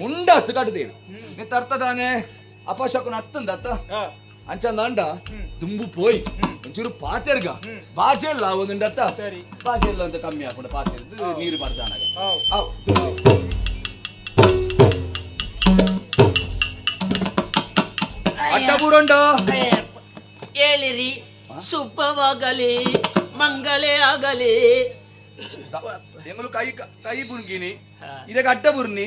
ಮುಂಡಾಸು ಕಟ್ಟದೇರು ನೀ ತರ್ತದಾನೆ ಅಪಶಕುನ ಹತ್ತಂದ ಅತ್ತ. ಅಂಚಂದ ಅಂಡ. ದುಂಬು ಪೋಯ್. ಒಂಚೂರು ಪಾತೆರ್ಗ. ಬಾಜೆಲ್ಲ ಒಂದುಂಡತ್ತ ಸರಿ. ಬಾಜೆಲ್ಲ ಅಂತ ಕಮ್ಮಿ ಹಾಕೊಂಡು ಪಾತೆರ್ದು ನೀರು ಬರ್ದಾನಾಗ ಹೌದು. ಅಟ್ಟ ಬೂರಂಡ. ಹೇಳಿರಿ ಸುಪ್ಪವಾಗಲಿ ಮಂಗಲೇ ಆಗಲಿ. ಎಂಗಳು ಕೈ ಕೈ ಬುರ್ಗಿನಿ ಇದಕ್ಕೆ ಅಡ್ಡ ಬುರ್ನಿ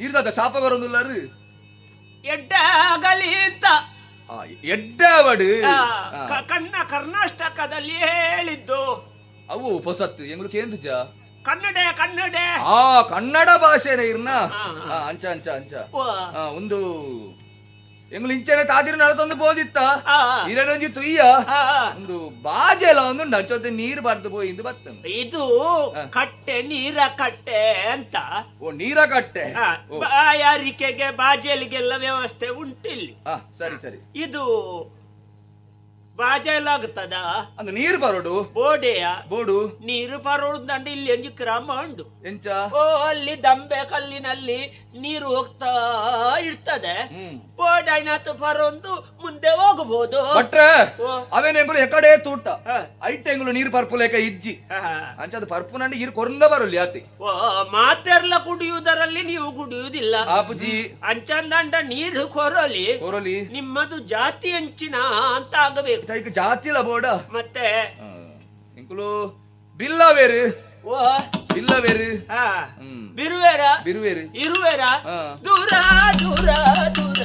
ಇರ್ದ ಶಾಪ ಬರೋದಿಲ್ಲರು? ಎಡ್ಡಾಗಲಿ ಅಂತ ಎಡ್ಡಾವಡು. ಆ, ಕ- ಕನ್ನ ಕರ್ನಾಟಕದಲ್ಲಿ ಹೇಳಿದ್ದು. ಅವು ಹೊಸತ್ತು ಎಂಗಲು ಕೇಂದ್ರಜ. ಕನ್ನಡ ಕನ್ನಡ. ಆ ಕನ್ನಡ ಭಾಷೆನೇ ಇರ್ನ. ಅಂಚ ಅಂಚ ಅಂಚ. ಒಂದು ಎಂಗಳು ಇಂಚನೆ ತಾದಿರು ನಡತೊಂದು ಬೋದಿತ್ತ? ಇರಡೊಂಜಿ ತುಯ್ಯ? ಒಂದು ಬಾಜೆಲ ಒಂದು ಅಂಚೊತ್ತೆ ನೀರು ಬರ್ದು ಪೋಯಿಂದು ಬತ್ತ ಇದು ಕಟ್ಟೆ ನೀರ ಕಟ್ಟೆ ಅಂತ. ಓ ನೀರ ಕಟ್ಟೆ? ಬಾಯಾರಿಕೆಗೆ ಬಾಜೆಲಿಗೆಲ್ಲ ವ್ಯವಸ್ಥೆ ಉಂಟಿಲ್ಲ. ಸರಿ ಸರಿ. ಇದು ಬಾಜೆಲಾಗ್ತದ ಅಂದು ನೀರು ಬರೋಡು. ಬೋಡೆಯ ಬೋಡು. ನೀರು ಪರೋಡ್ದಂಡ ಇಲ್ಲಿ ಒಂಜಿ ಕ್ರಮ ಉಂಡು ಎಂಚ? ಓ ಅಲ್ಲಿ ದಂಬೆ ಕಲ್ಲಿನಲ್ಲಿ ನೀರು ಹೋಗ್ತಾ ಇರ್ತದೆ. ಹ್ಮ್. ಬೋಡೈನಾತು ಪರೊಂದು ಮುಂದೆ ಹೋಗಬಹುದು. ಬಟ್ರೆ ಅವೇನೆಂಬರು ಅವೇನ್ ಎಕಡೆ ತೂಟ. ಆ, ಐಟ್ ಎಂಗುಲು ನೀರು ಪರ್ಪುಲೇಕ ಇಜ್ಜಿ. ಅಂಚದ ಅಂಚ ಅದು ಪರ್ಪು ನಂಡಿ ಇರು ಕೊರ್ಲ ಬರಲಿ ಆತಿ. ಓ ಮಾತೆರ್ಲ ಕುಡಿಯುವುದರಲ್ಲಿ ನೀವು ಕುಡಿಯುವುದಿಲ್ಲ. ಆಪುಜಿ. ಅಂಚಂದಂಡ ನೀರು ಕೊರಲಿ. ಕೊರಲಿ. ನಿಮ್ಮದು ಜಾತಿ ಅಂಚಿನ ಅಂತ ಆಗಬೇಕು. ಈಗ ಜಾತಿಲ ಬೋಡ ಮತ್ತೆ? ಇಂಕುಲು ಬಿಲ್ಲ ಬೇರೆ ಓ ಬಿಲ್ಲ ಬೇರೆ ಬಿರುವೇರ. ಬಿರುವೇರಿ. ಇರುವೇರ. ದೂರ ದೂರ ದೂರ.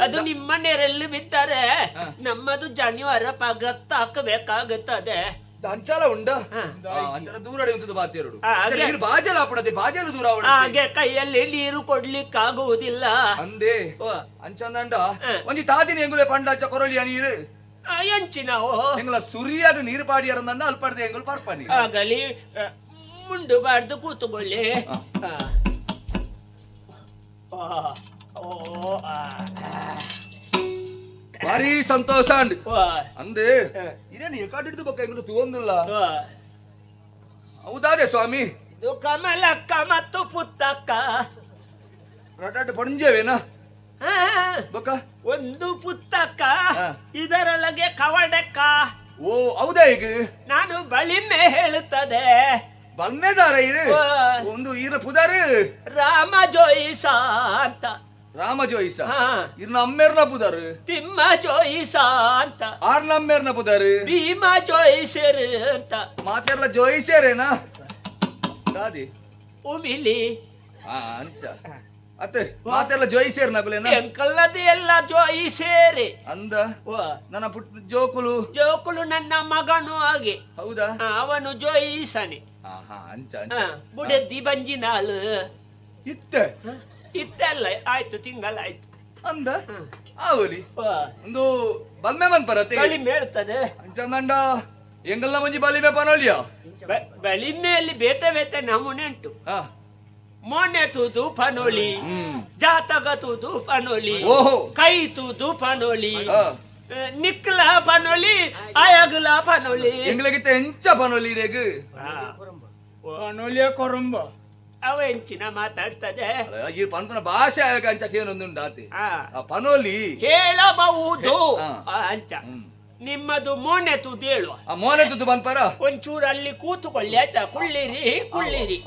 ಅದು ನಿಮ್ಮ ನೆರಲ್ಲಿ ಬಿದ್ದರೆ ನಮ್ಮದು ಜನಿವಾರ ಪಗತ್ತ ಹಾಕಬೇಕಾಗುತ್ತದೆ. ಅಂಚಾಲ ಉಂಡ. ಅಂಚಾಲ ದೂರ ಆ, ಹಾಗೆ. ನೀರು ಬಾಜಲ ಆಪಡದೆ ಬಾಜಲ ದೂರ ಹಾಗೆ ಕೈಯಲ್ಲಿ ನೀರು ಕೊಡ್ಲಿಕ್ಕಾಗುವುದಿಲ್ಲ. ಅಂದೆ. ಓ, ಅಂಚಂದಂಡ. ಒಂಜಿ ತಾದಿನ ಎಂಗುಲೆ ಪಂಡಾಚ ಕೊರಳಿಯ ನೀರು? ಆ, ಎಂಚಿನವು ಎಂಗುಲ ಸುರಿಯಾಗ ನೀರು ಪಾಡಿಯರಂದಂಡ ಅಲ್ಪಡ್ದೆ ಎಂಗುಲು ಪರ್ಪನಿ ಆಗಲಿ ಮುಂಡು ಬಾರ್ದು ಕೂತುಕೊಳ್ಳಿ. ಭಾರಿ ಸಂತೋಷ ಅಂಡಿ ಅಂದೆ. ಇರೇನು ಎಕಾಡಿಡ್ದು ಹಿಡಿದು ಬೇಕು ಹೆಂಗ್ ತಗೊಂದಿಲ್ಲ ಹೌದಾದೆ ಸ್ವಾಮಿ. ಇದು ಕಮಲಕ್ಕ ಮತ್ತು ಪುತ್ತಕ್ಕ. ರಟಾಟ ಪಂಜವೇನಾ? ಬಕ್ಕ? ಒಂದು ಪುತ್ತಕ್ಕ. ಇದರೊಳಗೆ ಕವಡಕ್ಕ. ಓ ಹೌದಾ ಈಗ ನಾನು ಬಳಿಮೆ ಹೇಳುತ್ತದೆ. ಬಂದೇದಾರ ಇರು. ಒಂದು ಈರ ಪುದಾರಿ ರಾಮ ಜೋಯಿಸ ಅಂತ. ರಾಮ ಜೋಯಿಸ ಹಾ. ಇರ್ನ ಅಮ್ಮೇರ್ನ ಪುದಾರು ತಿಮ್ಮ ಜೋಯಿಸ ಅಂತ. ಆರ್ನ ಅಮ್ಮೇರ್ನ ಪುದಾರು ಭೀಮ ಜೋಯಿಸರು ಅಂತ. ಮಾತೆಲ್ಲ ಜೋಯಿಸೇರೇನಾ? ದಾದಿ ಉಮಿಲಿ. ಆ ಅಂಚ. ಅತ್ತೆ ಮಾತೆಲ್ಲ ಜೋಯಿಸೇರ್ ನಗುಲೇನ ಎಂಕಲ್ಲದೆ ಎಲ್ಲ ಜೋಯಿಸೇರಿ. ಅಂದ? ನನ್ನ ಪುಟ್ಟ ಜೋಕುಲು? ಜೋಕುಲು ನನ್ನ ಮಗನು ಹಾಗೆ. ಹೌದಾ? ಅವನು ಜೋಯಿಸನೆ. ಹಾ ಹಾ ಅಂಚ ಅಂಚ. ಬುಡೆದ್ದಿ ಬಂಜಿನಾಳು. ಇತ್ತೆ. ಹ? ಇತ್ತಲ್ಲ ಆಯ್ತು. ತಿಂಗಳಾಯ್ತು ಅಂದ ಆವಲಿ. ಒಂದು ಬಲ್ಮೆ ಬಂದ್ ಬರತ್ತೆ ಕಡಿಮೆ ಹೇಳ್ತದೆ ಚಂದಂಡ ಎಂಗಲ್ನ ಮಂಜಿ ಬಲಿಮೆ ಪನೋಲಿಯ ಬಲಿಮೆಯಲ್ಲಿ ಬೇತೆ ಬೇತೆ ನಮೂನೆ ಉಂಟು ಹಾ. ಮೊನ್ನೆ ತೂದು ಪನೋಲಿ ಹ್ಮ್. ಜಾತಕ ತೂದು ಪನೋಲಿ ಓಹೋ. ಕೈ ತೂದು ಪನೋಲಿ ಆ, ನಿಕ್ಲ ಪನೋಲಿ ಅಯಗ್ಲ ಪನೋಲಿ. ಎಂಗ್ಲಗಿತ್ತ ಎಂಚ ಪನೋಲಿ ರೇಗು? ಪನೋಲಿಯ ಅನೋಲಿಯ ಕೊರಂಬ. ಅವ ಹೆಂಚಿನ ಮಾತಾಡ್ತದೆ ಈ ಪನ್ಪನ ಭಾಷೆ ಆಗ ಅಂಚ ಕೇನೊಂದುಂಡು ಆತಿ ಆ, ಪನೋಲಿ. ಹೇಳಬಹುದು. ಅಂಚ. ನಿಮ್ಮದು ಮೋನೆ ತೂದು ಹೇಳುವ ಆ ಮೋನೆ ತುದು ಬಂದ್ಪರ ಒಂಚೂರು ಅಲ್ಲಿ ಕೂತುಕೊಳ್ಳಿ ಆಯ್ತಾ? ಕುಳ್ಳಿರಿ ಕುಳ್ಳಿರಿ.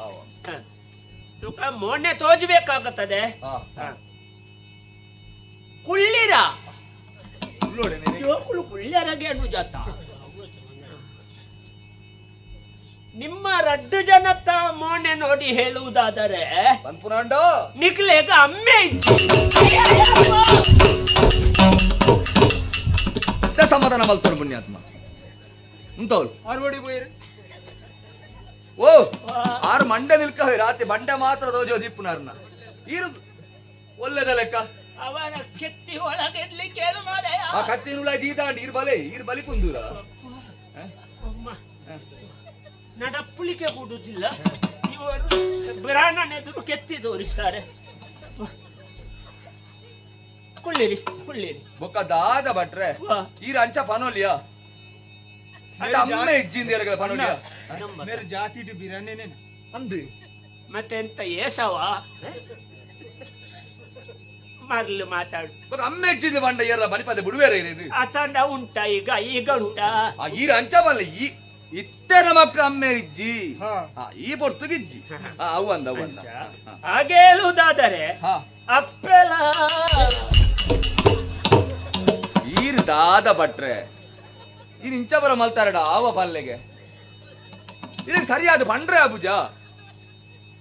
ತುಕ ಮೋನೆ ತೋಜಬೇಕಾಗುತ್ತದೆ. ಕುಳ್ಳಿರ? ನೋಡಿ ನೀನು. ನಿಮ್ಮ ರಡ್ಡು ಜನ ಮೋನೆ ನೋಡಿ ಹೇಳುವುದಾದರೆ ಪನ್ಪುನಾಂಡ ನಿಕ್ಲೆಗ ಅಮ್ಮೆ ಇದ್ದ. ಇತ್ತ ಸಮಾಧಾನ ಮಲ್ತೋಳು ಪುಣ್ಯಾತ್ಮ. ಅರ್ವಡಿ ಬೋಯ್ರಿ ಓ ಆರು ಮಂಡೆ ನಿಲ್ಕ ರಾತ್ರಿ ಬಂಡೆ ಮಾತ್ರ ದೋಜೋ ದಿಪ್ಪುನಾರ್ನ ಇರುದು ಒಳ್ಳೆದ ಲೆಕ್ಕ. ಅವನ ಕೆತ್ತಿ ಒಳಗಿಡ್ಲಿ ಕೇಳು ಮಾದಯ ಆ ಕತ್ತಿ ನುಳ ಜೀದಾಂಡ್ ಈರ್ ಬಲೆ ಇರ್ ಬಲಿ ಕುಂದೂರ. ನಡಪ್ಪುಳಿಕೆ ಕೊಡುವುದಿಲ್ಲ ಇವರು ಬ್ರಾಹ್ಮಣೆದುರು ಕೆತ್ತಿ ತೋರಿಸ್ತಾರೆ. ಕುಳ್ಳಿರಿ ಕುಳ್ಳಿರಿ. ಬೊಕ್ಕ ದಾದ ಬಟ್ರೆ ಈ ರಂಚ ಅಂಚ ಪನೋಲಿಯಾ ಅಮ್ಮ ಇಜ್ಜಿಂದ ಎರಗಲ ಪನೋಡಿಯ ಮೇರೆ ಜಾತಿ ಇಟ್ಟು ಬಿರಿಯಾನಿನೇ ಅಂದು. ಮತ್ತೆ ಎಂತ ಏಸವ ಮರ್ಲು ಮಾತಾಡು. ಬೊಕ ಅಮ್ಮ ಇಜ್ಜಿಂದ ಬಂಡ ಏರ ಬನಿಪದ ಬಿಡುವೇರೆ ಅತಂಡ ಉಂಟ ಈಗ ಈಗ ಉಂಟ ಈ ಈರ ಅಂಚ ಬಲ್ಲ ಈ ಇತ್ತೆ ಮಕ್ಕ ಅಮ್ಮ ಇಜ್ಜಿ. ಹಾ. ಆ ಈ ಪೊರ್ತುಗಿಜ್ಜಿ. ಆ ಅವು ಅಂದ ಅವು ಅಂದ. ಹಾಗೆ ಹೇಳುವುದಾದರೆ ಹಾ. ಅಪ್ಪೆಲ. ಈರ್ದಾದ ಭಟ್ರೆ. ಇನ್ ಇಂಚ ಬರ ಮಲ್ತಾರಡ ಆವ ಪಲ್ಲೆಗೆ. ಇದಕ್ಕೆ ಸರಿಯಾದ ಬಂಡ್ರೆ ಅಬುಜ?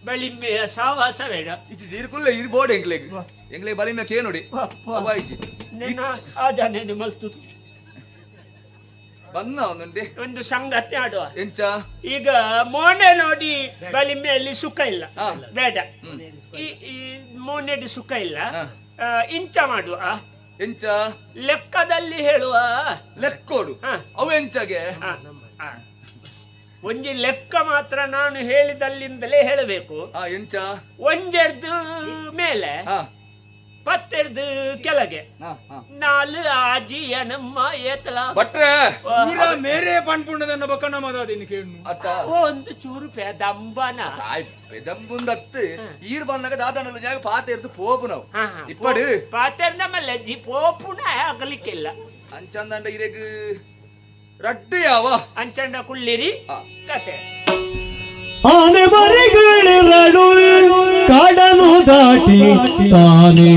ಬಳಿಮೆಯ ಸಾವಾಸ ಬೇಡ ಇಚ್ಚಿ ಸೀರ್ಕುಲ್ಲ ಇರ್ಬೋಡು ಎಂಗ್ಲೆಗ್. ಎಂಗ್ಲೆಗ್ ಬಲಿಮ ಕೇ ನೋಡಿ ನಿನ್ನ ಆಜಾನೆ ಮಲ್ತುದು. ಬನ್ನ ಒಂದುಂಡೆ ಒಂದು ಸಂಗತಿ ಆಡುವ. ಎಂಚ ಈಗ ಮೋನೆ ನೋಡಿ ಬಲಿಮೆಯಲ್ಲಿ ಸುಖ ಇಲ್ಲ. ಬೇಡ. ಈ ಈ ಮೋನೆಡಿ ಸುಖ ಇಲ್ಲ. ಇಂಚ ಮಾಡುವ. ಎಂಚ? ಲೆಕ್ಕದಲ್ಲಿ ಹೇಳುವ. ಲೆಕ್ಕೋಡು. ಅವು ಎಂಚಗೆ. ಒಂಜಿ ಲೆಕ್ಕ ಮಾತ್ರ ನಾನು ಹೇಳಿದಲ್ಲಿಂದಲೇ ಹೇಳಬೇಕು. ಎಂಚ? ಒಂಜರ್ದು ಮೇಲೆ ಹಾ ಪತ್ತೆರ್ದು ಕೆಳಗೆ. ಹಾ ಹಾ. ನಾಲು ಆಜಿಯ ನಮ್ಮ ಏತಲ. ಬಟ್ರೆ ಪೂರ ಮೇರೆ ಪನ್ಪುಂಡದನ್ನ ಬಕಣ್ಣ ಮಾತಾದಿನಿ ಕೇಳು ಅತ್ತ. ಒಂದು ಚೂರು ಪೆದಂಬನ. ತಾಯ್ ಪೆದಂಬುಂದತ್ತು ಈರ್ ಬಣ್ಣಗ ದಾದನ ಜಾಗ ಪಾತೆ ಇರ್ದು ಪೋಪು ನಾವು. ಇಪ್ಪಡು. ಪಾತೆರ್ ನಮ್ಮ ಲಜ್ಜಿ ಪೋಪುನ ಆಗಲಿಕ್ಕಿಲ್ಲ ಅಂಚಂದಂಡ ಇರೆಗ್ ರಡ್ಡು ಯಾವ? ಅಂಚಂಡ ಕುಳ್ಳಿರಿ ಕತೆ. ಆನೆ ಮರಿಗಳೆರಡು ಕಾಡನು ದಾಟಿ ತಾನೇ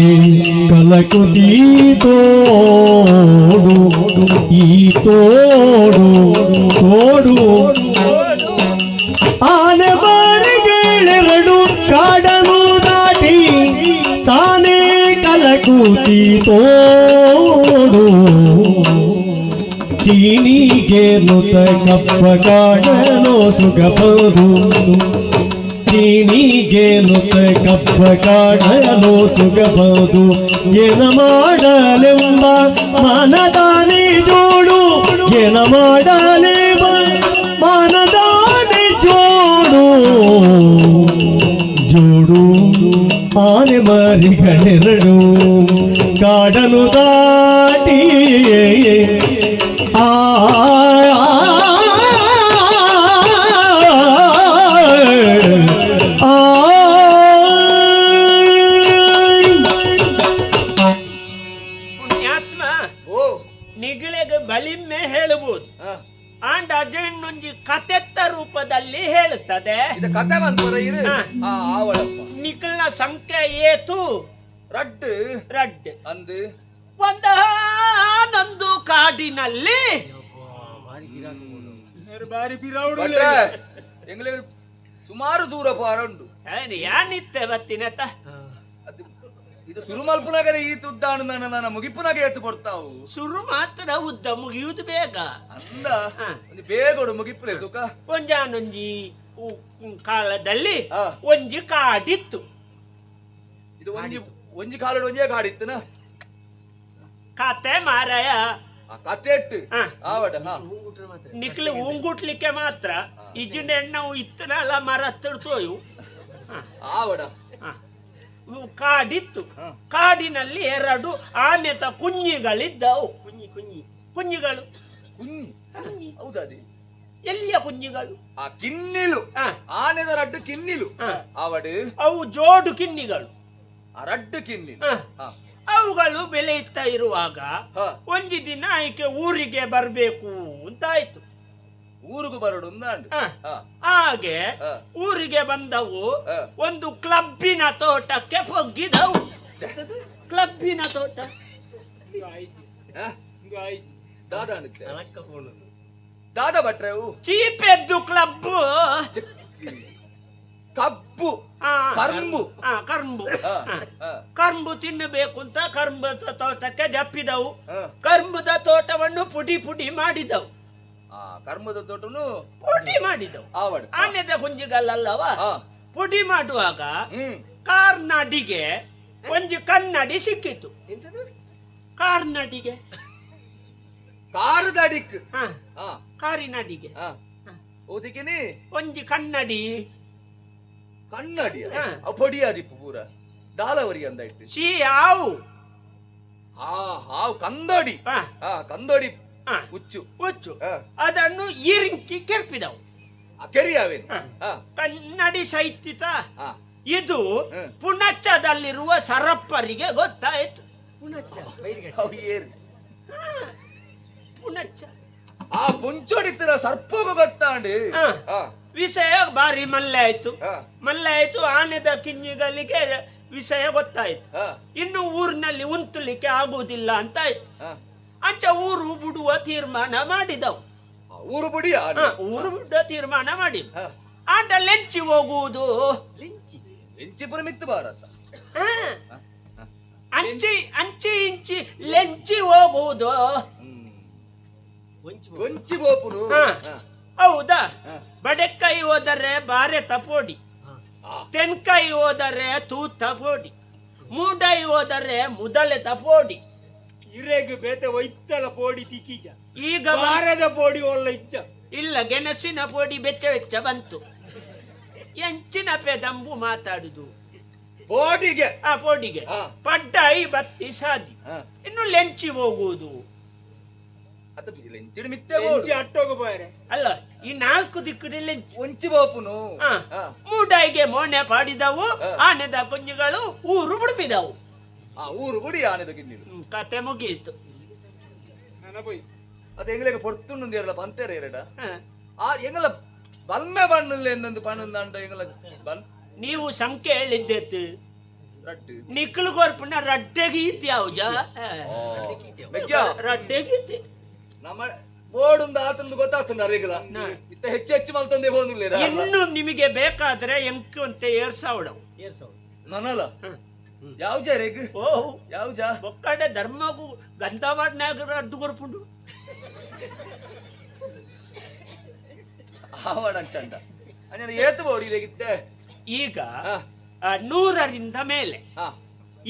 ಕಲಕುತಿ ತೋಡು, ಈ ತೋಡು ತೋಡು. ಆನೆ ಬಾರಿಗೆಳೆರಡು ಕಾಡನು ದಾಟಿ ತಾನೇ ಕಲಕುತಿ ತೋಡು. ಚೀನಿಗೆ ನುತ ಕಪ್ಪ ಕಾಡನು ಸುಗಬಹುದು ಚೀನಿಗೆ ನುತ ಕಪ್ಪ ಕಾಣಲು ಸುಗಬಹುದು? ಏನ ಮಾಡಲೆಂಬ? ಮನದಾನಿ ಜೋಡು. ಏನ ಮಾಡಲೆಂಬ? ಮನದಾನಿ ಜೋಡು. ಜೋಡು ಆನೆ ಮರಿಗಳೆರಡು. ಕಾಡಲು ದಾಟಿ ಕತೆ ಬಂದ್ ಇರು. ಆ ಆವಳಪ್ಪ. ನಿಖಲ್ನ ಸಂಖ್ಯೆ ಏತು? ರಡ್ ರಡ್ ಅಂದು ಒಂದಾನೊಂದು ಕಾಡಿನಲ್ಲಿ. ಬಾರಿ ಪಿರಾವುಡು ಭಟ್ರೆ ಎಂಗ್ಲೆ ಸುಮಾರು ದೂರ ಪಾರುಂಡು ಏನ್ ಯಾನಿತ್ತೆ ಬತ್ತಿನತ ಅದು ಇದು ಸುರುಮಲ್ಪುನಗರ ಈ ತುದ್ದಾನು ನನ್ನ ನನ್ನ ಮುಗಿಪುನಗ ಎತ್ತು ಕೊಡ್ತಾವು. ಸುರು ಮಾತ್ರ ಉದ್ದ ಮುಗಿಯುವುದು ಬೇಗ. ಅಂದ. ಹಾ. ಒಂದು ಬೇಗೋಡು ಮುಗಿಪುಲೆ ತುಕ. ಒಂಜಾನೊಂಜಿ ಕಾಲದಲ್ಲಿ ಒಂಜಿ ಕಾಡಿತ್ತು. ಇದು ಒಂಜಿ ಒಂಜಿ ಕಾಲಡ್ ಒಂಜೇ ಕಾಡಿತ್ತನ ಕತೆ ಮಾರಾಯ. ಕತೆ ಇಟ್ಟು? ನಿಕ್ಲಿ ಉಂಗುಟ್ಲಿಕ್ಕೆ ಮಾತ್ರ. ಇಜಿನ ಎಣ್ಣ ಇತ್ತನಲ್ಲ ಮರ ಹತ್ತಿರ್ತೋಯು. ಆವಡ ಕಾಡಿತ್ತು. ಕಾಡಿನಲ್ಲಿ ಎರಡು ಆನೆತ ಕುಂಜಿಗಳಿದ್ದವು ಕುಂಜಿ ಕುಂಜಿ ಕುಂಜಿಗಳು ಕುಂಜಿ ಹೌದಾದಿ ಎಲ್ಲಿಯ ಕುಂಜಿಗಳು ಆ ಕಿನ್ನಿಲು. ಆ, ಆನೆದ ರಡ್ಡು ಕಿನ್ನಿಲು. ಅವಡು. ಅವು ಜೋಡು ಕಿನ್ನಿಗಳು. ಆ ರಡ್ಡು ಕಿನ್ನಿಲು. ಆ, ಹಾ. ಅವುಗಳು ಬೆಳೆಯುತ್ತಾ ಇರುವಾಗ ಒಂದು ದಿನ ಆಯ್ಕೆ ಊರಿಗೆ ಬರಬೇಕು ಅಂತ ಆಯ್ತು ಊರಿಗೂ ಬರಡು ಆ, ಹಾ. ಹಾಗೆ. ಊರಿಗೆ ಬಂದವು. ಒಂದು ಕ್ಲಬ್ಬಿನ ತೋಟಕ್ಕೆ ಪೊಗ್ಗಿದವು ಕ್ಲಬ್ಬಿನ ತೋಟ? ಆಯ್ತು ದಾದ ಅನ್ಕ್ಕೆ. ದಾದ ಭಟ್ರೆ ಅವು ಚೀಪೆದ್ದು ಕ್ಲಬ್ ಕಬ್ಬು ಕರ್ಮು. ಆ, ಕರ್ಂಬು ತಿನ್ನಬೇಕು ಅಂತ ಕರ್ಂಬದ ತೋಟಕ್ಕೆ ಜಪ್ಪಿದವು. ಕರ್ಂಬದ ತೋಟವನ್ನು ಪುಡಿ ಪುಡಿ ಮಾಡಿದವು. ಆ ಕರ್ಮದ ತೋಟನು ಪುಡಿ ಮಾಡಿದವು. ಆನೆದ ಕುಂಜಿಗಲ್ಲವ ಪುಡಿ ಮಾಡುವಾಗ ಕಾರ್ನಡಿಗೆ ಒಂದು ಕನ್ನಡಿ ಸಿಕ್ಕಿತು. ಕಾರ್ನಡಿಗೆ. ಕಾರು ದಾಡಿಕ್ ಹಾ. ಹಾ. ಕಾರಿನಡಿಗೆ ಹಾ. ಓದಿಕಿನಿ? ಒಂಜಿ ಕನ್ನಡಿ. ಕನ್ನಡಿ ಹಾ. ಅದಿಪ್ಪು ಪೂರ. ದಾಲವರಿ ಅಂದ ಇಟ್ಟು ಸಿ ಹಾವು. ಹಾ ಹಾವು ಕಂದಡಿ. ಹಾ. ಕಂದಡಿ. ಹುಚ್ಚು. ಹುಚ್ಚು. ಅದನ್ನು ಈರಿಂಕಿ ಕೆರ್ಪಿದವು. ಆ ಕೆರಿಯಾವೇನು? ಕನ್ನಡಿ ಹಾ. ಇದು ಪುನಚ್ಚದಲ್ಲಿರುವ ಪುಣಚ್ಚದಲ್ಲಿರುವ ಸರಪ್ಪರಿಗೆ ಗೊತ್ತಾಯ್ತು. ಪುಣಚ್ಚ ಪುಣಚ್ಚ. ಆ ಪುಂಚೊಡಿತ್ತಿರ ಸರ್ಪಗೂ ಗೊತ್ತಾಂಡಿ? ಹಾ. ವಿಷಯ ಬಾರಿ ಮಲ್ಲೆ ಆಯ್ತು. ಮಲ್ಲೆ ಆಯ್ತು ಆನೆದ ಕಿಂಜಿಗಳಿಗೆ ವಿಷಯ ಗೊತ್ತಾಯ್ತು. ಇನ್ನು ಊರಿನಲ್ಲಿ ಉಂತುಲಿಕ್ಕೆ ಆಗುವುದಿಲ್ಲ ಅಂತ ಆಯ್ತು ಅಂಚ ಊರು ಬಿಡುವ ತೀರ್ಮಾನ ಮಾಡಿದವು. ಆ, ಊರು ಬಿಡಿ ಆ ಹಾ, ಊರು ಬಿಡುವ ತೀರ್ಮಾನ ಮಾಡಿ. ಆಟ ಲೆಂಚಿ ಹೋಗುವುದು. ಲೆಂಚಿ. ಎಂಚಿಪುರ ಮಿತ್ತು ಭಾರತ. ಹಾ. ಅಂಚಿ ಅಂಚಿ ಇಂಚಿ ಲೆಂಚಿ ಹೋಗುವುದು. ಹ್ಮ್. ಒಂಚಿ ಬೋಪುನು. ಹೌದಾ? ಹಾ. ಬಡೆಕಾಯಿ ಹೋದರೆ ಬಾರೆ ತಪೋಡಿ. ತೆನ್ಕೈ ತೆನ್ಕಾಯಿ ಹೋದರೆ ತೂ ತಪೋಡಿ. ಮೂಡೈ ಹೋದರೆ ಮುದಲೆ ತಪೋಡಿ. ಇರೆಗೆ ಬೇತೆ ಒಯ್ತಲ ಪೋಡಿ ತಿಕ್ಕಿಜ ಈಗ ಬಾರದ ಪೋಡಿ ಒಲ್ಲ ಇಚ್ಚ. ಇಲ್ಲ ಗೆಣಸಿನ ಪೋಡಿ ಬೆಚ್ಚ ಬೆಚ್ಚ ಬಂತು. ಎಂಚಿನ ಪೆದಂಬು ಮಾತಾಡುದು. ಪೋಡಿಗೆ. ಆ ಪೋಡಿಗೆ. ಪಡ್ಡ ಐ ಬತ್ತಿ ಸಾದಿ. ಇನ್ನು ಲೆಂಚಿ ಹೋಗುವುದು. ಅದು ಮಿತ್ತೆ ಬೋಡು ಅಟ್ಟೋಗ ಬಾರೆ ಅಲ್ಲ ಈ ನಾಲ್ಕು ದಿಕ್ಕಿನಲ್ಲಿ ಒಂಚಿ ಬೋಪುನು. ಹಾ. ಹಾ. ಮೂಡಾಯಿಗೆ ಮೋನೆ ಪಾಡಿದವು ಹಾ. ಆನೆದ ಕುಂಜುಗಳು ಊರು ಬಿಡುಪಿದವು ಆ ಊರು ಬಿಡಿ ಆನೆದ ಕಿನ್ನಿರು ಹ್ಮ್, ಕತೆ ಮುಗಿಯಿತು ನನ್ನ ಬೈ ಅದು ಎಂಗ್ಲೆಗೆ ಪೊರ್ತುಂಡು ಎರಡ ಪಂತೆರ ಎರಡ. ಹಾ. ಆ ಎಂಗಲ ಬಲ್ಮೆ ಬಣ್ಣಲ್ಲ ಎಂದಂದು ಪಣ್ಣಂದ ಎಂಗಲ ಬಲ್ ನೀವು ಸಂಖ್ಯೆ ಹೇಳಿದ್ದೆತ್ತು ರಟ್ಟು ನಿಕ್ಕಲು ಕೊರ್ಪುನ ರಡ್ಡೆ ಗೀತಿ ಮೆಗ್ಗ್ಯಾ? ರಡ್ಡೆ ಗೀತೆ. ನಮ್ಮ ಬೋರ್ಡ್ ಆತಂದು ಗೊತ್ತಾಗ್ತದೆ ಅರಿಗಲ ಹಾ. ಇತ್ತ ಹೆಚ್ಚು ಹೆಚ್ಚು ಮಲ್ತಂದೆ ಹೋಗಿಲ್ಲ ಇನ್ನು ನಿಮಗೆ ಬೇಕಾದ್ರೆ ಎಂಕು ಅಂತ ಏರ್ಸಾವಡವು ನನಲ ಹ್ಮ್. ಯಾವ ಜಾ ರೇಗ್ ಓ ಯಾವ ಜಾ? ಒಕ್ಕಡೆ ಧರ್ಮಗೂ ಗಂಧವಾಡ್ನಾಗ ಅಡ್ಡು ಕೊರ್ಪುಂಡು ಆವಾಡ ಚಂದ. ಅಂದ್ರೆ ಏತು ಬೋಡಿ ಈಗ ನೂರರಿಂದ ಮೇಲೆ ಹಾ.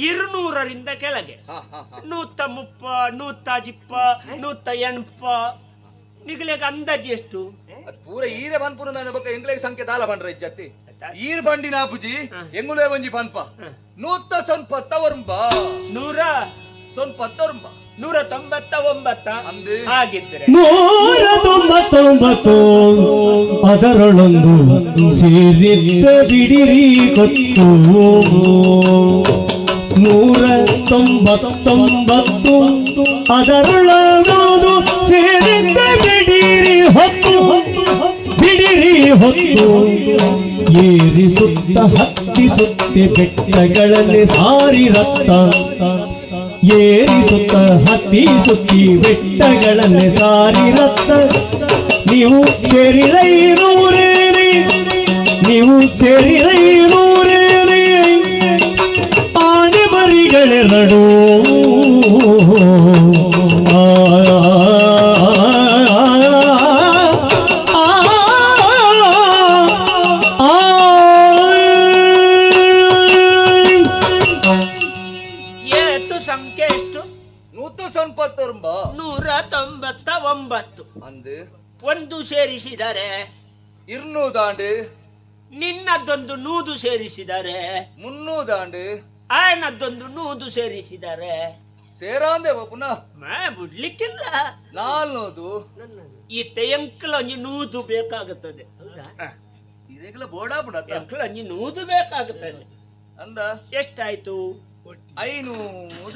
ಇರುನೂರರಿಂದ ಕೆಳಗೆ. ನೂತ ಮುಪ್ಪ ನೂತ ಜಿಪ್ಪ ನೂತ ಎಣ್ಪ ನಿಗಲೆಗೆ ಅಂದಾಜು ಎಷ್ಟು? ಪೂರ ಈರೆ ಬಂದ್ಪುರ ನನ್ನ ಎಂಗ್ಲೆಗ್ ಸಂಖ್ಯೆ ದಾಲ ಬಂಡ್ರ ಇಜ್ಜತ್ತಿ. ಈರ್ ಬಂಡಿ ನಾಪುಜಿ ಎಂಗುಲೆ ಬಂಜಿ ಪನ್ಪ? ನೂತ ಸ್ವಲ್ಪ ತವರ್ಂಬ ನೂರ? ಸ್ವಲ್ಪ ತವರ್ಂಬ ನೂರ ತೊಂಬತ್ತ ಒಂಬತ್ತ. ಹಾಗಿದ್ರೆ. ನೂರ ತೊಂಬತ್ತೊಂಬತ್ತು. ಅದರೊಳೊಂದು ಸೇರಿದ್ದ ಬಿಡಿರಿ ಗೊತ್ತು. ನೂರ ತೊಂಬತ್ತೊಂಬತ್ತು ಅದರೊಳಗಾದು ಸೇರಿದ್ದ ಬಿಡಿರಿ ಹೊತ್ತು ಬಿಡಿರಿ ಹೊತ್ತು. ಏರಿಸುತ್ತ ಹತ್ತಿಸುತ್ತೆ ಬೆಟ್ಟಗಳಲ್ಲಿ ಸಾರಿ ರಕ್ತ. ಏರಿಸುತ್ತಾ ಹತ್ತಿ ಸುತ್ತಿ ಬೆಟ್ಟಗಳಲ್ಲಿ ಸಾರಿ ರಕ್ತ. ನೀವು ಸೇರಿರೈ ನೂರೇರಿ, ನೀವು ಸೇರಿರೈ ಅಂದು ಒಂದು ಸೇರಿಸಿದರೆ ಇರ್ನೂದಾಂಡು ನಿನ್ನದೊಂದು ನೂದು ಸೇರಿಸಿದರೆ ಮುನ್ನೂದಾಂಡು ಆಯನದ್ದೊಂದು ನೂದು ಸೇರಿಸಿದರೆ ಸೇರಾಂದೆ ಪುನಃ ಮಾ ಬಿಡ್ಲಿಕ್ಕಿಲ್ಲ. ನಾಲ್ನೂದು ಈ ತೆಯಂಕಲ ನೂದು ಬೇಕಾಗುತ್ತದೆ. ಇದೆಲ್ಲ ಬೋಡಾ ನೂದು ಬೇಕಾಗುತ್ತದೆ. ಅಂದ? ಎಷ್ಟಾಯ್ತು? ಐನೂರು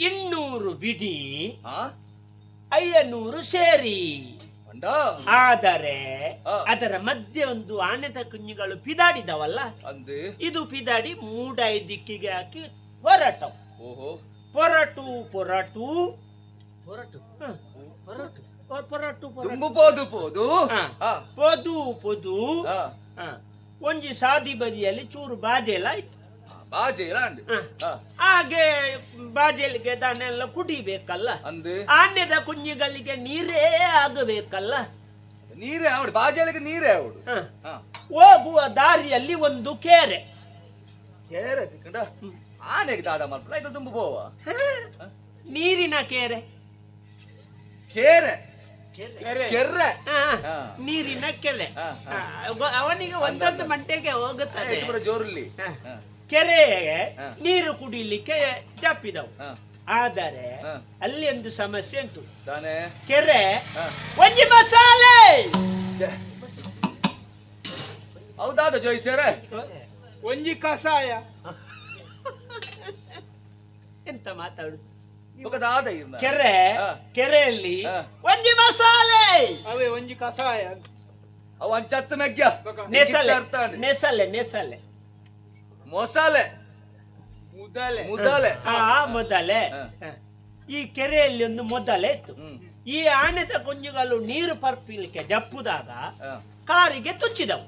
ಇನ್ನೂರು ಬಿಡಿ. ಐನೂರು ಸೇರಿ. ಆದರೆ ಅದರ ಮಧ್ಯೆ ಒಂದು ಆನೆದ ಕುಂಜಿಗಳು ಪಿದಾಡಿದವಲ್ಲ? ಇದು ಪಿದಾಡಿ ಮೂಡೈ ದಿಕ್ಕಿಗೆ ಹಾಕಿ ಹೊರಟವು. ಓಹೋ. ಪೊರಟು ಪೊರಟು. ಪೊರಟು. ಪೊರಟು. ಪೊರಟು ಪೊದು ಪೋದು. ಪೋದು. ಒಂಜಿ ಸಾದಿ ಬದಿಯಲ್ಲಿ ಚೂರು ಬಾಜೆಲ್ಲ ಆಯ್ತು ಬಾಜೆ. ಹಾ. ಹಾಗೆ ಬಾಜೆಲಿಗೆ ದನೆಲ್ಲ ಕುಡಿಬೇಕಲ್ಲ? ಅಂದು. ಆನೆದ ಕುಂಜಿಗಳಿಗೆ ನೀರೇ ಆಗಬೇಕಲ್ಲ? ನೀರೇ ಅವಡು ಬಾಜೆಲಿಗೆ ನೀರೇ ಅವಡು ಹೋಗುವ ದಾರಿಯಲ್ಲಿ ಒಂದು ಕೆರೆ. ಕೇರೆ ಕಂಡ ಆನೆಗೆ ದಾಡ ಮಾಡ್ಬಿಡ ಇದು ತುಂಬ ಹೋವ ನೀರಿನ ಕೆರೆ. ಕೇರೆ. ಕೆರೆ. ನೀರಿನ ಕೆರೆ. ಅವನಿಗೆ ಒಂದೊಂದು ಮಂಟೆಗೆ ಹೋಗುತ್ತದೆ. ಜೋರಲ್ಲಿ ಕೆರೆಗೆ ನೀರು ಕುಡಿಲಿಕ್ಕೆ ಜಪ್ಪಿದವು ಆದರೆ ಅಲ್ಲಿ ಒಂದು ಸಮಸ್ಯೆ ಉಂಟು. ತಾನೇ? ಕೆರೆ ಒಂಜಿ ಮಸಾಲೆ! ಹೌದಾದ ಜೋಯಿಸರ ಒಂಜಿ ಕಸಾಯ. ಎಂತ ಮಾತಾಡುದು? ಕೆರೆ. ಕೆರೆಯಲ್ಲಿ ಒಂಜಿ ಮಸಾಲೆ! ಅವೇ ಒಂಜಿ ಕಸಾಯ. ಅವ ಚತ್ತ ಮೆಗ್ಗ ನೆಸಲೆ. ನೆಸಲೆ ನೆಸಲೆ. ಮೊಸಾಲೆ ಮುದಲೆ ಮುದಲೆ ಆ ಮೊದಲೇ. ಈ ಕೆರೆಯಲ್ಲಿ ಒಂದು ಮೊದಲೆ ಇತ್ತು. ಈ ಆನೆದ ಕೊಂಜುಗಳು ನೀರು ಪರ್ಪಿಲಿಕ್ಕೆ ಜಪ್ಪುದಾಗ ಕಾರಿಗೆ ತುಚ್ಚಿದವು.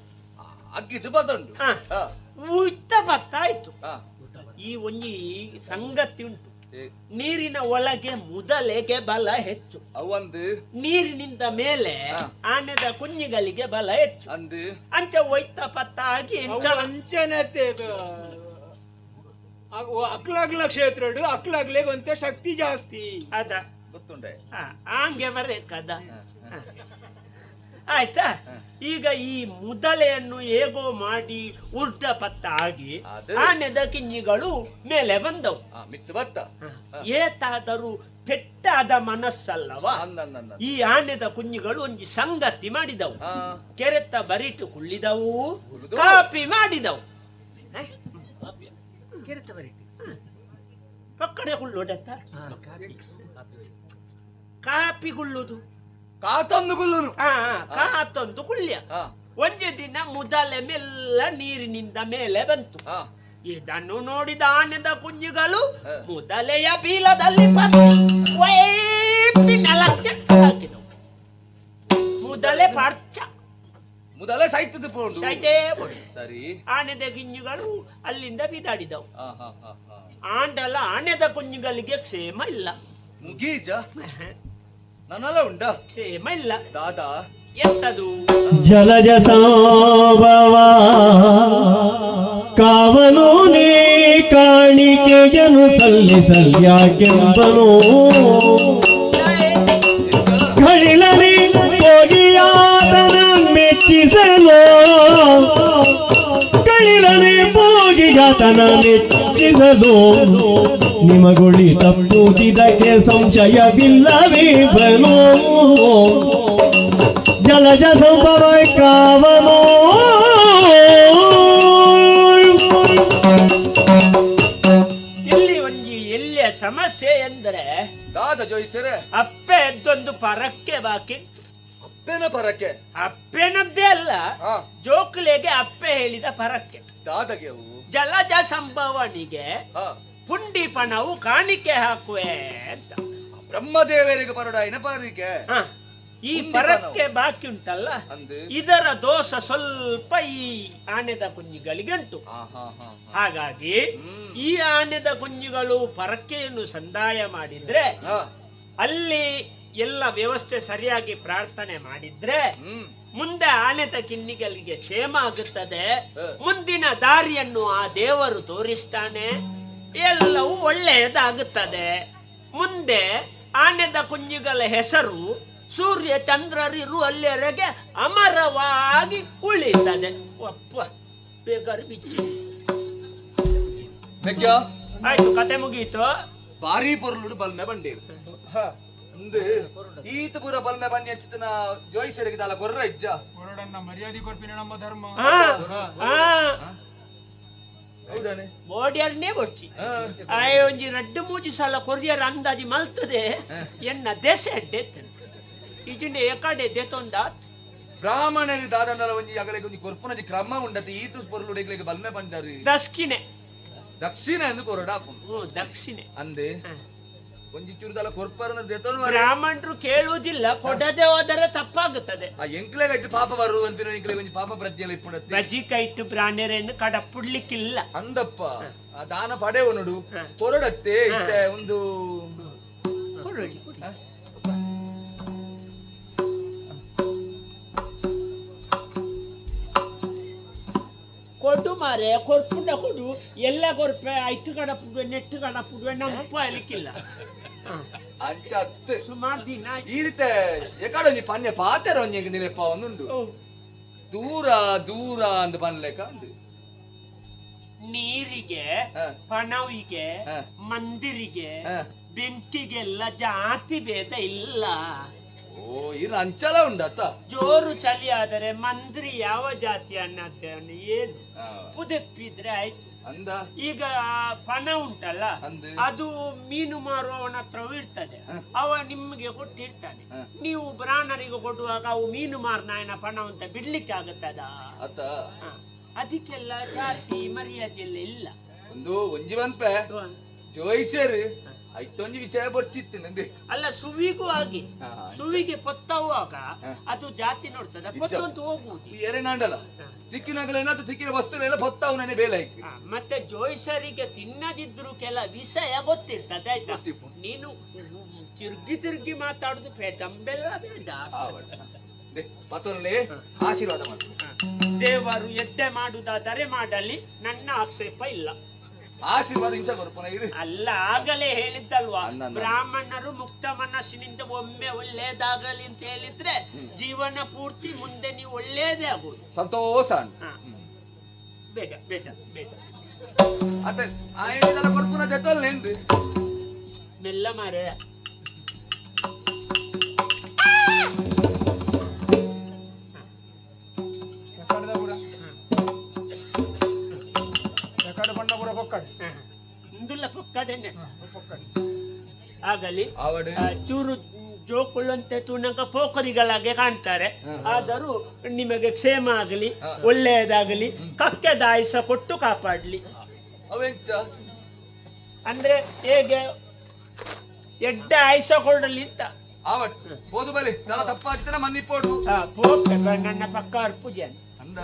ಅಗ್ಗಿದು ಬದುಂಡು ಭತ್ತ ಆಯ್ತು ಈ ಒಂಜಿ ಸಂಗತಿ ಉಂಟು. ನೀರಿನ ಒಳಗೆ ಮೊದಲೆಗೆ ಬಲ ಹೆಚ್ಚು. ಅವಂದು? ನೀರಿನಿಂದ ಮೇಲೆ. ಆನೆದ ಕುಂಜಿಗಳಿಗೆ ಬಲ ಹೆಚ್ಚು. ಅಂದು? ಅಂಚ ಒಯ್ತ ಪತ್ತ ಆಗಿ ಅಂಚನತೆ ಅಕ್ಲಾಗ್ಲ ಕ್ಷೇತ್ರ ಅಕ್ಲಾಗ್ಲೆಗ್ ಒಂತೆ ಶಕ್ತಿ ಜಾಸ್ತಿ. ಅದ. ಗೊತ್ತುಂಡೆ? ಹಾ ಹಂಗೆ ಬರೇ ಕದ. ಆಯ್ತಾ? ಈಗ ಈ ಮುದಲೆಯನ್ನು ಹೇಗೋ ಮಾಡಿ ಉರ್ಧ ಪತ್ತ ಆಗಿ ಆ ನೆದಕಿಂಜಿಗಳು ಮೇಲೆ ಬಂದವು. ಏತಾದರೂ ಪೆಟ್ಟಾದ ಮನಸ್ಸಲ್ಲವ. ಈ ಆನೆದ ಕುಂಜಿಗಳು ಒಂದು ಸಂಗತಿ ಮಾಡಿದವು. ಕೆರೆತ ಕೆರೆತ್ತ ಬರಿಟು ಕುಳ್ಳಿದವು ಕಾಪಿ ಮಾಡಿದವು. ಕೆರೆತ್ತ ಬರಿಟು. ಪಕ್ಕಡೆ ಕುಳ್ಳೋಡತ್ತ ಕಾಪಿ. ಗುಳ್ಳುದು ಕಾತೊಂದು ಗುಲ್ಲುನು. ಕಾತೊಂದು ಕುಳ್ಯ. ಒಂದು ದಿನ ಮುದಲೆ ಮೆಲ್ಲ ನೀರಿನಿಂದ ಮೇಲೆ ಬಂತು. ಇದನ್ನು ನೋಡಿದ ಆನೆದ ಕುಂಜುಗಳು ಮುದಲೆಯ ಬೀಲದಲ್ಲಿ ಮುದಲೆ ಪರ್ಚ. ಮುದಲೆ ಸೈತದ ಸರಿ. ಆನೆದ ಗಿಂಜುಗಳು ಅಲ್ಲಿಂದ ಬಿದಾಡಿದವು. ಆಂಡಲ ಆನೆದ ಕುಂಜುಗಳಿಗೆ ಕ್ಷೇಮ ಇಲ್ಲ. ಮುಗೀಜ. ನನ್ನಲ್ಲ ಉಂಡ? ಕ್ಷೇಮ ಇಲ್ಲ. ದಾದಾ? ಎಂತದು? ಜಲಜ ಸಂಭವ ಕಾವನು ನೀ ಕಾಣಿಕೆಯನು ಸಲ್ಲಿಸಲ್ಯಾಕೆಂಬನು ಹೋಗಿಯಾತನ ಮೆಚ್ಚಿಸಲು ನಿಮಗುಳಿ ತಪ್ಪುತ್ತಿದ್ದಕ್ಕೆ ಸಂಶಯವಿಲ್ಲವೇ ಬಲು ಜಲಜ ಸಂಭವ ಕಾವನು ಇಲ್ಲಿ ಒಂಜಿ ಎಲ್ಲಿಯ ಸಮಸ್ಯೆ ಎಂದರೆ ದಾದ ಜೋಯಿಸರೆ. ಅಪ್ಪೆ ಎದ್ದೊಂದು ಪರಕ್ಕೆ ಬಾಕಿ ಅಪ್ಪೇನ ಪರಕೆ ಅಪ್ಪೇನದ್ದೇ ಅಲ್ಲ ಜೋಕ್ಲೆಗೆ ಅಪ್ಪೆ ಹೇಳಿದ ಪರಕ್ಕೆ. ದಾದಗೆ ಜಲಜ ಸಂಭವನಿಗೆ ಪುಂಡಿ ಪಣವು ಕಾಣಿಕೆ ಹಾಕುವೆ ಅಂತ. ಬ್ರಹ್ಮದೇವರಿಗೆ ಪರಡಾಯಿನ ಪಾರಿಕೆ ಈ ಪರಕ್ಕೆ ಬಾಕಿ ಉಂಟಲ್ಲ? ಇದರ ದೋಷ ಸ್ವಲ್ಪ ಈ ಆನೆದ ಕುಂಜಿಗಳಿಗೆ ಉಂಟು. ಹಾಗಾಗಿ ಈ ಆನೆದ ಕುಂಜಿಗಳು ಪರಕ್ಕೆಯನ್ನು ಸಂದಾಯ ಮಾಡಿದ್ರೆ ಅಲ್ಲಿ ಎಲ್ಲ ವ್ಯವಸ್ಥೆ ಸರಿಯಾಗಿ ಪ್ರಾರ್ಥನೆ ಮಾಡಿದ್ರೆ ಮುಂದೆ ಆನೆತ ಕಿನ್ನಿಗಳಿಗೆ ಕ್ಷೇಮ ಆಗುತ್ತದೆ. ಮುಂದಿನ ದಾರಿಯನ್ನು ಆ ದೇವರು ತೋರಿಸ್ತಾನೆ. ಎಲ್ಲವೂ ಒಳ್ಳೆಯದಾಗುತ್ತದೆ. ಮುಂದೆ ಆನೆದ ಕುಂಜಿಗಳ ಹೆಸರು ಸೂರ್ಯ ಚಂದ್ರರಿರು ಅಲ್ಲಿರಗೆ ಅಮರವಾಗಿ ಉಳಿತದೆ. ಒಪ್ಪ ಬೇಕಾದ್ರೆ ಬಿಚ್ಚಿ. ಆಯ್ತು ಕತೆ ಮುಗೀತು. ಭಾರಿ ಪೊರ್ಲುಡು ಬಲ್ಮೆ ಬಂಡೇರು ಅಂದು ಈತ ಪೂರ ಬಲ್ಮೆ ಬನ್ನಿ ಹಚ್ಚಿತನ ಜೋಯಿಸರಿಗೆ ದಾಲ ಗೊರ್ರ ಇಜ್ಜ. ಹೊರಡನ್ನ ಮರ್ಯಾದೆ ಕೊರ್ಪಿನ ನಮ್ಮ ಧರ್ಮ. ಹಾ ಹಾ. ಹೌದಾನೆ? ಬೋಡಿಯರ್ನೇ ಬೊಚ್ಚಿ ಹ. ಆಯ್ ಒಂಜಿ ರಡ್ಡು ಮೂಜಿ ಸಲ ಕೊರಿಯರ್ ಅಂದಾಜಿ ಮಲ್ತದೆ. ಎನ್ನ ದೇಶ ಎಡ್ಡೆತ್ತನು. ಇಜಿಂಡ ಏಕಾಡೆ ದೆತೊಂದ ಬ್ರಾಹ್ಮಣರಿ ದಾದನಲ ಒಂಜಿ ಅಗಲಿಗೆ ಒಂಜಿ ಕೊರ್ಪುನಜಿ ಕ್ರಮ ಉಂಡತಿ ಈತು ಪೊರ್ಲುಡೆಗ್ಲಿಗೆ ಬಲ್ಮೆ ಬಂಡಾರಿ ದಸ್ಕಿನೆ ದಕ್ಷಿಣ ಎಂದು ಕೊರಡ ಹ್ಞೂ ದಕ್ಷಿಣೆ. ಅಂದೆ ಕೊರ್ಪರನ ದೆತೋನು ಬ್ರಾಹ್ಮಣರು ಕೇಳುವುದಿಲ್ಲ ಕೊಡದೆ ಹೋದರೆ ತಪ್ಪಾಗುತ್ತದೆ. ಆ ಎಂಕ್ಲೆ ಗಟ್ಟಿ ಪಾಪ ಬರು ಅಂತಿನ ಎಂಕ್ಲೆ ಒಂಜಿ ಪಾಪ ಪ್ರಜ್ಞೆಲ ಇಪ್ಪುಡತ್ತೆ. ಕೈಟ್ಟು ಬ್ರಾಹ್ಮಣರನ್ನು ಕಡಪುಡ್ಲಿಕ್ಕಿಲ್ಲ. ಅಂದಪ್ಪ ಆ ದಾನ ಪಡೆವು ನೋಡು ಹೊರಡತ್ತೆ ಕೊರಡತ್ತೆ ಇತ್ತೆ ಒಂದು ಕೊಡಿ. ಕೊಡು ಮಾರೆ ಕೊರ್ಪುಂಡ ಕೊಡು. ಎಲ್ಲ ಕೊರ್ಪೆ ಐಟು ಕಡಪುಡುವೆ ನೆಟ್ಟು ಕಡಪುಡುವೆ ನಮ್ಮ ಅಲಿಕ್ಕಿಲ್ಲ ಅಂಚ ಅತ್ತೆ ಸುಮಾರು ದಿನ. ಈ ರೀತಿ ಎಕಾಡ ಒಂಜಿ ಪನ್ನೆ ಪಾತೆರ ಒಂಜಿ ಒಂದುಂಡು ದೂರ ದೂರ ಅಂದ್ ಪನ್ಲೆಕ ಅಂದು. ನೀರಿಗೆ ಹ, ಪಣವಿಗೆ ಹ, ಮಂದಿರಿಗೆ ಹ. ಬೆಂಕಿಗೆಲ್ಲ ಜಾತಿ ಭೇದ ಇಲ್ಲ. ಓ ಇರ ಅಂಚಲ ಉಂಡತ್ತ ಜೋರು ಚಳಿ ಆದರೆ ಮಂದ್ರಿ ಯಾವ ಜಾತಿ ಅಣ್ಣ ಏನು? ಪುದೆಪ್ಪಿದ್ರೆ ಆಯ್ತು. ಅಂದ? ಈಗ ಪಣ ಉಂಟಲ್ಲ ಅದು? ಮೀನು ಮಾರುವವನ ಹತ್ರ ಇರ್ತದೆ. ಅವ ನಿಮ್ಗೆ ಕೊಟ್ಟಿರ್ತಾನೆ. ನೀವು ಬ್ರಾಹ್ಮಣರಿಗೆ ಕೊಡುವಾಗ ಅವು ಮೀನು ಮಾರನಾಯನ ಪಣ ಅಂತ ಬಿಡ್ಲಿಕ್ಕೆ ಆಗುತ್ತದ. ಅದಕ್ಕೆಲ್ಲ ಜಾತಿ ಮರ್ಯಾದೆಲ್ಲ ಇಲ್ಲ. ಒಂದು ಒಂಜಿ ಬಂದ್ಪೆ ಜೋಯಿಸ್ಯಾರು. ಐತೊಂಜಿ ವಿಷಯ ಬರ್ತಿತ್ತು ನಂದೆ. ಅಲ್ಲ ಸುವಿಗೂ ಆಗಿ. ಸುವಿಗೆ ಪೊತ್ತವಾಗ. ಅದು ಜಾತಿ ನೋಡ್ತದೆ ಪತ್ತಂತ ಪೊತ್ತಂತ ಹೋಗುವುದು ಎರೆನಾಂಡಲ ಹ. ತಿಕ್ಕಿನಾಗಲ ಏನಾದ್ರು ತಿಕ್ಕಿನ ವಸ್ತುಲೆಲ್ಲ ಪತ್ತಾವು ನನಗೆ ಬೇಲೆ ಮತ್ತೆ ಜೋಯಿಸರಿಗೆ ತಿನ್ನದಿದ್ರು ಕೆಲ ವಿಷಯ ಗೊತ್ತಿರ್ತದೆ ಆಯ್ತಾ. ನೀನು ತಿರುಗಿ ತಿರುಗಿ ಮಾತಾಡುದು ಬೇಡ ಬೇಡ. ಮತ್ತೊಂದೇ ಆಶೀರ್ವಾದ. ದೇವರು ಎದ್ದೆ ಮಾಡುದಾದರೆ ಮಾಡಲಿ ನನ್ನ ಆಕ್ಷೇಪ ಇಲ್ಲ. ಆಶೀರ್ವಾದ ಇಂಚ ಬರ್ಪನ ಇರು. ಅಲ್ಲ ಆಗಲೇ ಹೇಳಿದ್ದಲ್ವಾ. ಬ್ರಾಹ್ಮಣರು ಮುಕ್ತ ಮನಸ್ಸಿನಿಂದ ಒಮ್ಮೆ ಒಳ್ಳೇದಾಗಲಿ ಅಂತ ಹೇಳಿದ್ರೆ ಜೀವನ ಪೂರ್ತಿ ಮುಂದೆ ನೀವು ಒಳ್ಳೇದೇ ಆಗುದು ಸಂತೋಷ ಬೇಗ ಬೇಗ ಬೇಗ. ಅದೇ ಬರ್ಪುನ ಜೊತೆ ಮೆಲ್ಲ ಮಾರೆ. ಇಂದುಲ್ಲ ಪೊಕ್ಕಡೆನೆ ಪೊಕ್ಕಡ್ ಆಗಲಿ ಚೂರು ಜೋಕುಳಂತೆ ತುನಕ ಪೋಖರಿಗಳಾಗೆ ಕಾಣ್ತಾರೆ. ಆದರೂ ನಿಮಗೆ ಕ್ಷೇಮ ಆಗಲಿ ಒಳ್ಳೆಯದಾಗಲಿ ಕಕ್ಕೆ ದಾಯಿಸ ಕೊಟ್ಟು ಕಾಪಾಡ್ಲಿ. ಅವೆಂಚ ಅಂದ್ರೆ ಹೇಗೆ? ಎಡ್ಡೆ ಆಯ್ಸ ಕೊಡಲಿ ಅಂತ. ಆವಟ್ ಹೋದು ಬಲಿ ತಲ ತಪ್ಪಾಗ್ತಾನೆ ಮನ್ನಿಪ್ಪೋಡು ನನ್ನ ಪಕ್ಕ ಅರ್ಪುಜನ್. ಅಂದ?